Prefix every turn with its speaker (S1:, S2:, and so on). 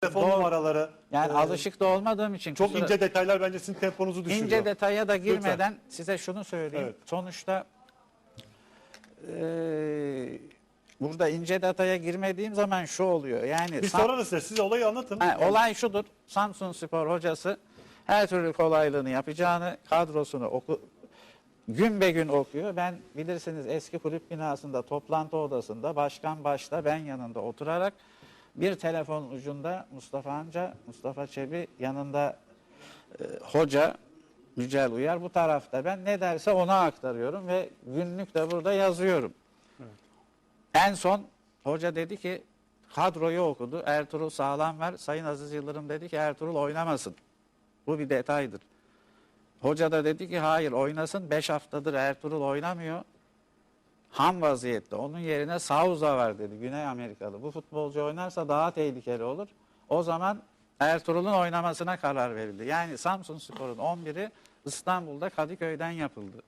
S1: telefon
S2: Doğru.
S1: numaraları.
S2: Yani
S1: e,
S2: alışık da olmadığım için
S1: Çok
S2: kusura-
S1: ince detaylar bence sizin temponuzu düşürüyor.
S2: İnce detaya da girmeden size şunu söyleyeyim.
S1: Evet.
S2: Sonuçta eee, burada ince detaya girmediğim zaman şu oluyor. Yani
S1: Biz
S2: Sam-
S1: sorarız size. Siz olayı anlatın.
S2: Ha, olay şudur. Samsun Spor hocası her türlü kolaylığını yapacağını kadrosunu oku, gün be gün okuyor. Ben bilirsiniz eski kulüp binasında toplantı odasında başkan başta ben yanında oturarak bir telefon ucunda Mustafa amca, Mustafa Çebi yanında e, hoca Yücel Uyar bu tarafta. Ben ne derse ona aktarıyorum ve günlük de burada yazıyorum. En son hoca dedi ki kadroyu okudu. Ertuğrul sağlam ver. Sayın Aziz Yıldırım dedi ki Ertuğrul oynamasın. Bu bir detaydır. Hoca da dedi ki hayır oynasın. 5 haftadır Ertuğrul oynamıyor. Ham vaziyette. Onun yerine Souza var dedi. Güney Amerikalı. Bu futbolcu oynarsa daha tehlikeli olur. O zaman Ertuğrul'un oynamasına karar verildi. Yani Samsun Spor'un 11'i İstanbul'da Kadıköy'den yapıldı.